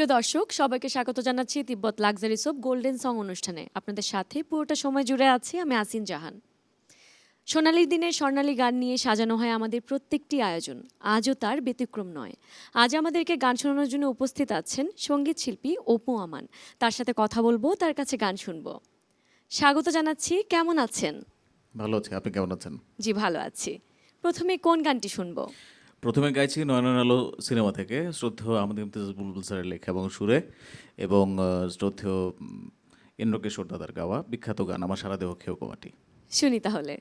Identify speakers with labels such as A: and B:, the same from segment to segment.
A: প্রিয় দর্শক সবাইকে স্বাগত জানাচ্ছি Tibet luxury soap golden song অনুষ্ঠানে। আপনাদের সাথে পুরোটা সময় জুড়ে আছি আমি আসিন জাহান। সোনালির দিনে স্বর্ণালী গান নিয়ে সাজানো হয় আমাদের প্রত্যেকটি আয়োজন। আজও তার ব্যতিক্রম নয়। আজ আমাদেরকে গান শোনানোর জন্য উপস্থিত আছেন সংগীত শিল্পী অপু আমান। তার সাথে কথা বলব তার কাছে গান শুনব। স্বাগত জানাচ্ছি কেমন আছেন?
B: ভালো আছি আপনি কেমন আছেন?
A: জি ভালো আছি। প্রথমে কোন গানটি শুনব?
B: প্রথমে গাইছি নয়ন আলো সিনেমা থেকে শ্রদ্ধেয় আমাদের ইমতিয়াজ বুলবুল স্যারের লেখা এবং সুরে এবং শ্রদ্ধেয় উম, ইন্দ্রকিশোর দাদার গাওয়া বিখ্যাত গান আমার সারা দেহ খেউ কমাটি।
A: শুনি তাহলে।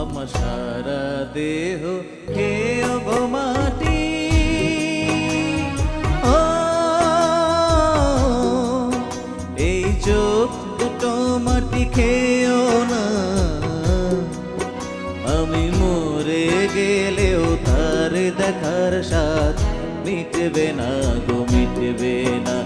B: আমার সারা দেহ মিটবে না গো মিটবে না।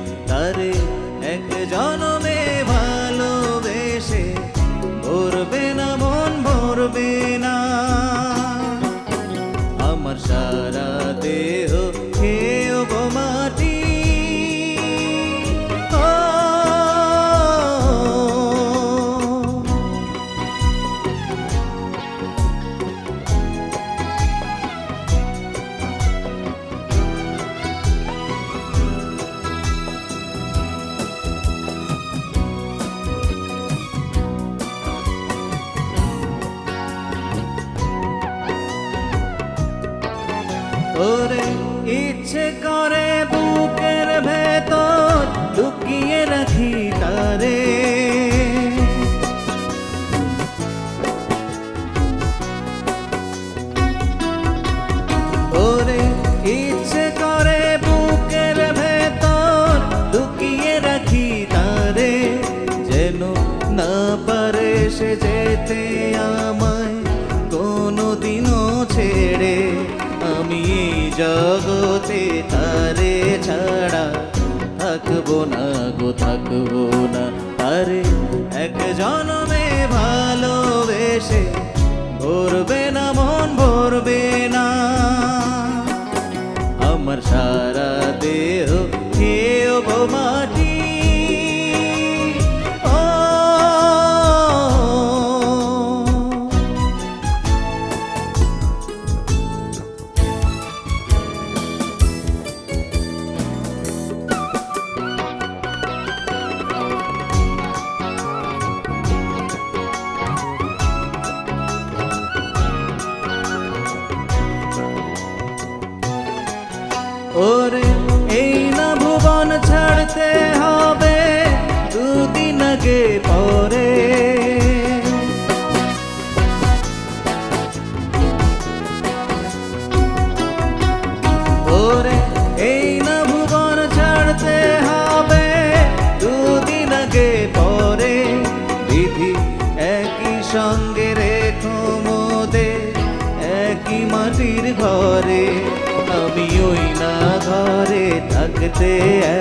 B: থাকতে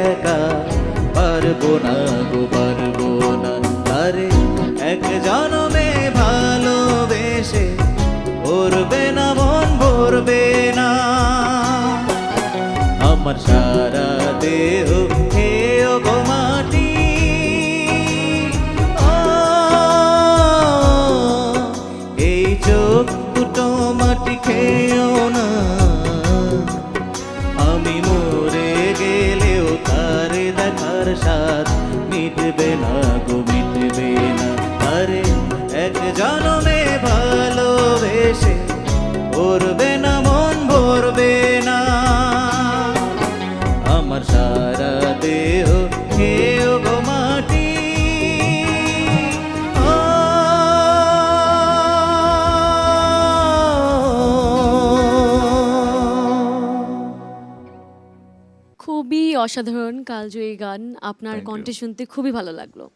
B: একা
A: অসাধারণ কালজয়ী গান। আপনার
B: Thank you.
A: কণ্ঠে শুনতে খুবই ভালো লাগল।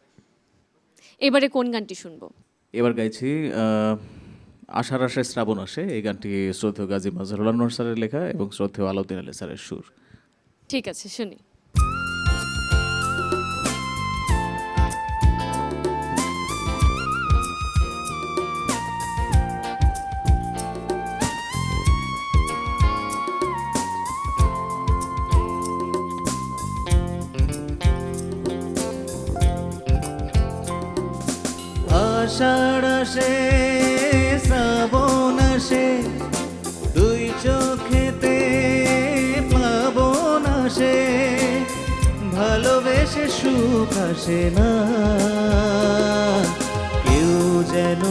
A: এবারে কোন গানটি শুনব?
B: এবার গাইছি আহ, আষাঢ় আসে শ্রাবণ আসে। এই গানটি শ্রদ্ধেয় গাজী মাজহারুল আনোয়ার স্যারের লেখা এবং শ্রদ্ধেয় আলাউদ্দিন আলী স্যারের সুর।
A: ঠিক আছে শুনি।
B: আষাঢ় আসে শ্রাবণ আসে দুই চোখেতে প্লাবন আসে ভালোবেসে সুখ আসে না। কেউ যেন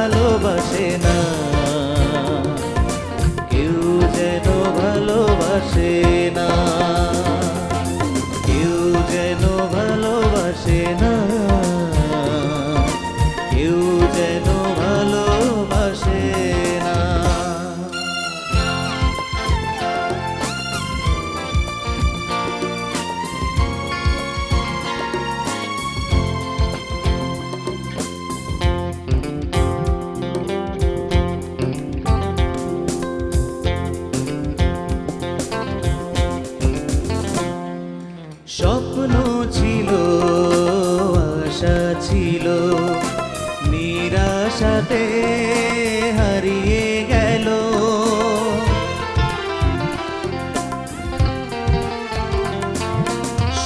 B: ভালোবাসে না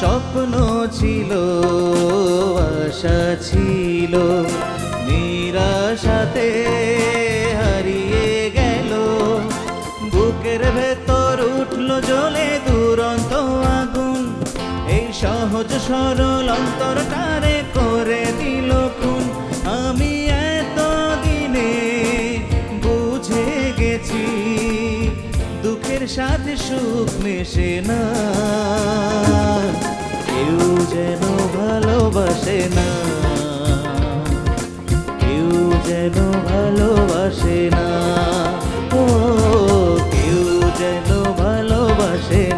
B: স্বপ্ন ছিল, আশা ছিল। নিরাশাতে হারিয়ে গেল। বুকের ভেতর উঠল জলে দুরন্ত আগুন। এই সহজ সরল অন্তরটারে করে দিল। সুখ মেশে না। কেউ যেন ভালোবাসে না। কেউ যেন ভালোবাসে না। ও, কেউ যেন ভালোবাসে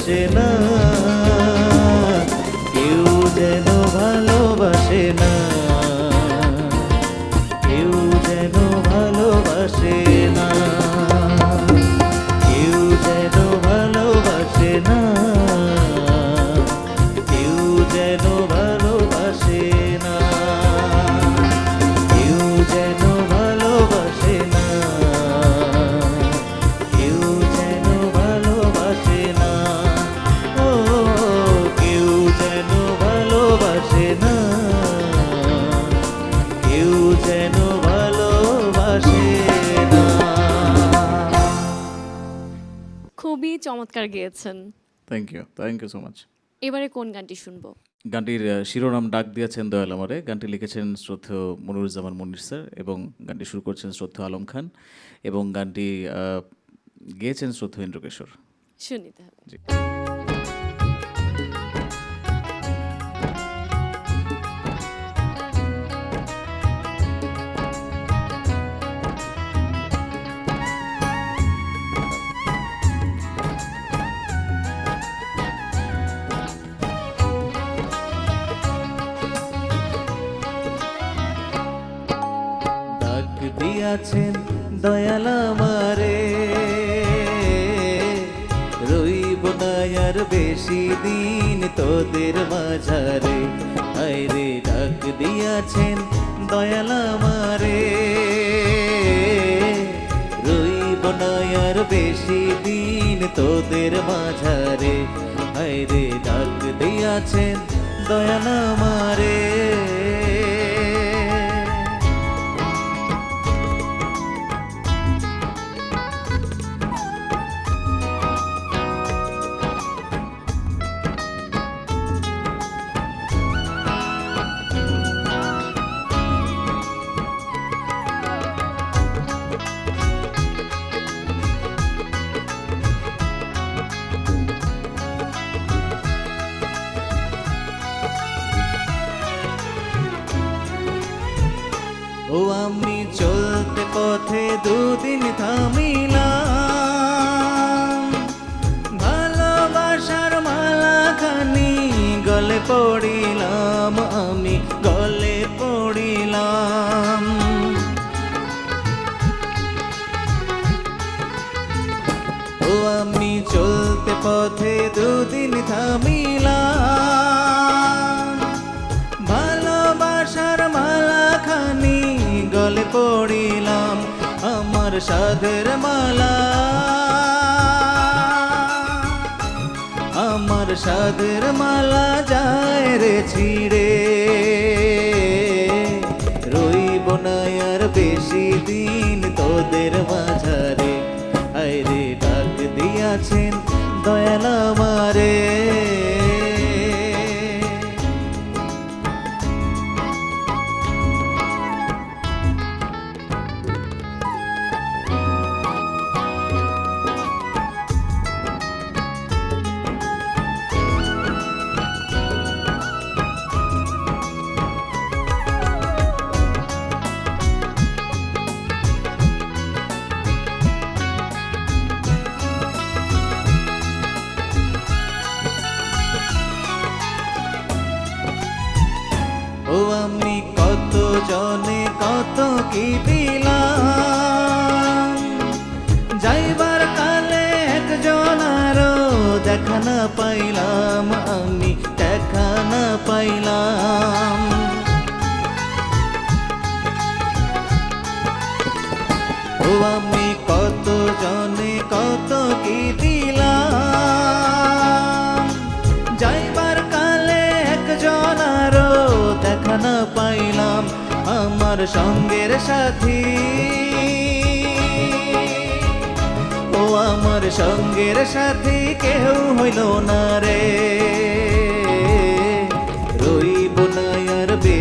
B: আসে
A: পুরস্কার গেয়েছেন।
B: Thank you thank you so much
A: এবারে কোন গানটি শুনব?
B: গানটির শিরোনাম ডাক দিয়েছেন দয়াল আমারে। গানটি লিখেছেন শ্রদ্ধেয় মনিরুজ্জামান মনির স্যার এবং গানটি শুরু করছেন শ্রদ্ধা আলম খান এবং গানটি গেয়েছেন শ্রদ্ধ ইন্দ্রকেশ্বর
A: শুনি তাহলে।
B: দিয়াছেন দয়াল আমারে। রইব আর বেশি দিন তোদের মাঝারে। আইরে ডাক দিয়াছেন দয়াল আমারে। রইব না আর বেশি দিন তোদের মাঝারে। আইরে ডাক দিয়াছেন দয়াল আমারে। দুদিন থামিলাম ভালোবাসার মালা খানি গলে পড়িলাম আমার সাধের মালা। আমার সাধের মালা যায় রে ছিড়ে। রইব না আর বেশি দিন তোদের মাঝারে। দয়াল আমারে। পাইলাম। ও আমি কত জনে কত কি দিলাম? যাইবার কালে একজন আরও দেখা না পাইলাম আমার সঙ্গের সাথী। ও আমার সঙ্গের সাথী কেউ হইল না রে।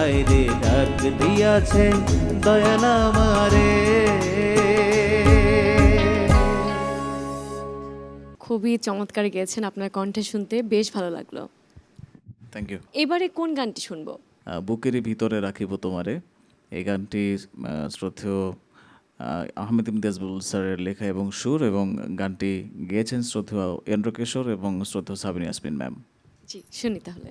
B: আইরে ডাক দিয়াছেন দয়াল আমারে
A: খুবই চমৎকার গেয়েছেন আপনার কণ্ঠে শুনতে বেশ ভালো লাগল।
B: থ্যাংক ইউ
A: এবারে কোন গানটি শুনব?
B: বুকের ভিতরে রাখিব তোমারে। এই গানটি আহ, শ্রদ্ধেয় আহমেদ ইমতিয়াজ বুলবুল স্যারের লেখা এবং সুর এবং গানটি গেয়েছেন শ্রদ্ধেয় এন্দ্রকেশর এবং শ্রদ্ধেয় সাবিনী আসমিন ম্যাম।
A: জি শুনি তাহলে।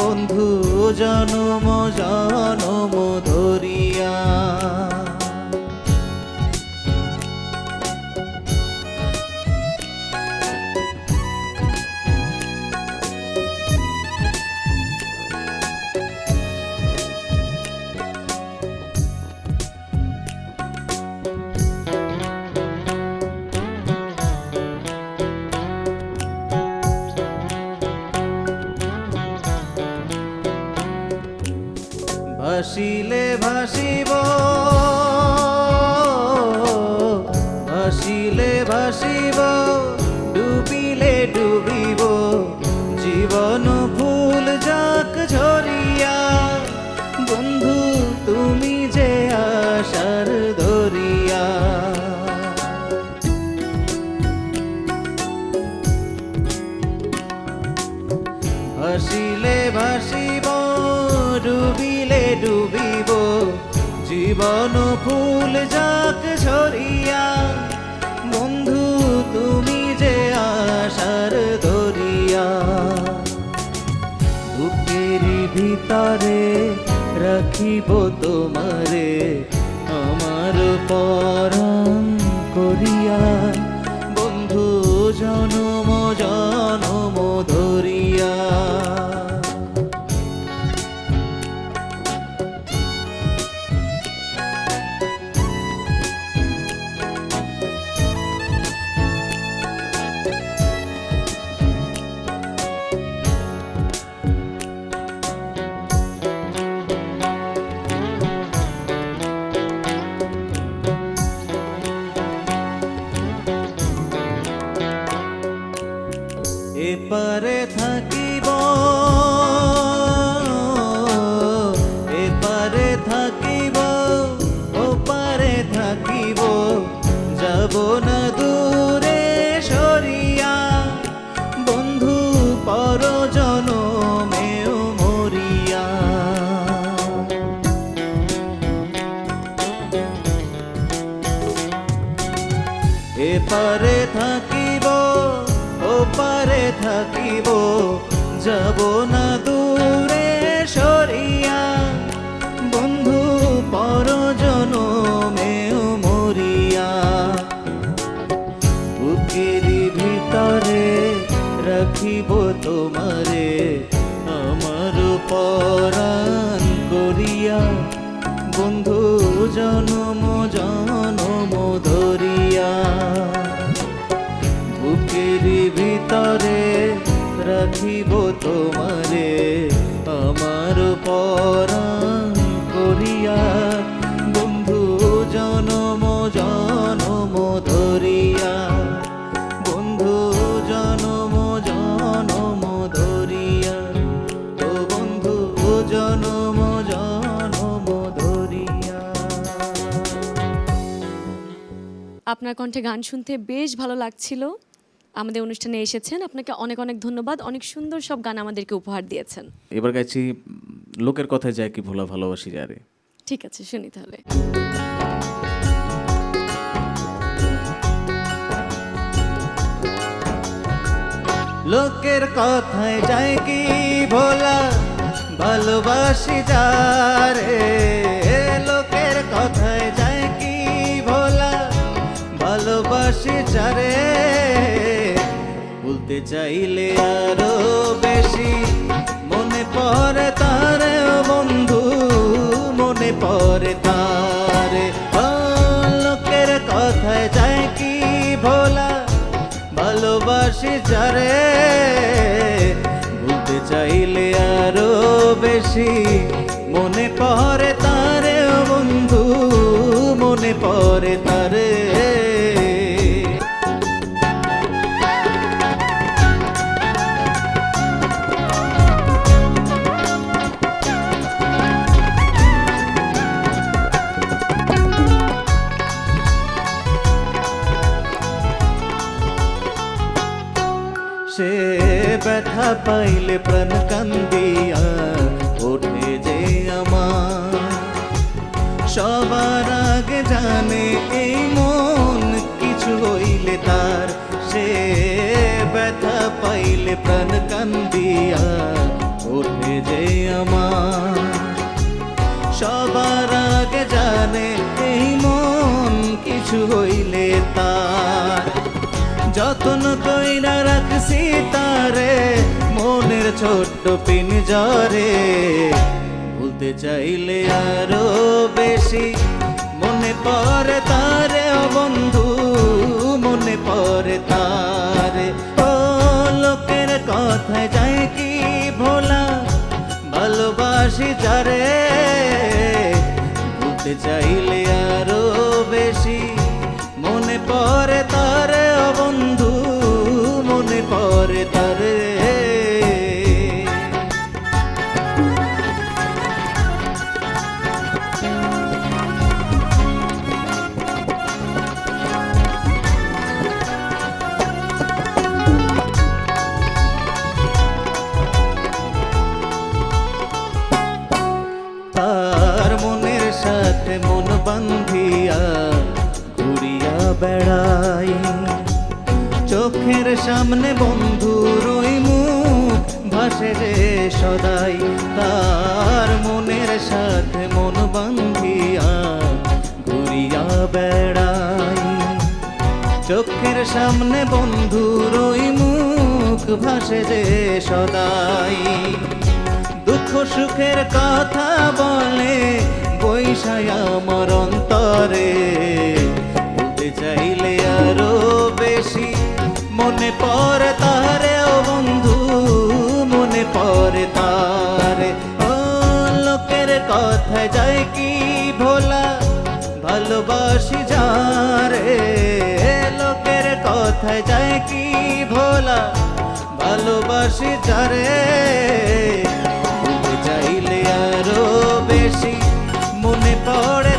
B: বন্ধু জনম জনম ধরিয়া। রাখিব তোমারে আমার পরম করিয়া। বন্ধু জনম যাব না দূরে সরিয়া। বন্ধু পর জনমেও মরিয়া। বুকের ভিতরে রাখিব তোমারে আমার পরাণ
A: আপনার কণ্ঠে গান শুনতে বেশ ভালো লাগছিল। আমাদের অনুষ্ঠানে এসেছেন। আপনাকে অনেক অনেক ধন্যবাদ। অনেক সুন্দর সব গান আমাদেরকে উপহার দিয়েছেন।
C: এবার গাইছি লোকের কথায় যায় কি ভোলা ভালোবাসি যারে।
A: ঠিক আছে শুনি তাহলে।
B: লোকের কথায় যায় কি ভোলা ভালোবাসি যারে। ভালোবাসি যারে, বলতে চাইলে আরও বেশি। মনে পড়ে তারে বন্ধু, মনে পড়ে তারে। লোকের কথায় যায় কি ভোলা? ভালোবাসি যারে ভুলতে চাইলে আরও বেশি। মনে পড়ে কিছু হইলে তার। যত্ন কইরা রাখছি তারে, মনের ছোট্ট পিনজরে ভুলতে চাইলে আরও বেশি, মনে পড়ে তারে বন্ধু, মনে পড়ে তারে। ও লোকের কথায় যায় কি ভোলা, ভালোবাসি যারে ভুলতে চাইলে আরও মনে পড়ে তারে সামনে বন্ধুর ওই মুখ ভাসে যে সদাই। দুঃখ সুখের কথা বলে বৈশায় আমার অন্তরে। বলতে চাইলে আরও বেশি মনে পড়ে তারে ও বন্ধু, মনে পড়ে তারে। ও লোকের কথা যায় কি ভোলা, ভালোবাসি যারে। লোকের কথায় যায় কি ভোলা? ভালোবাসি যারে চাইলে আরও বেশি মনে পড়ে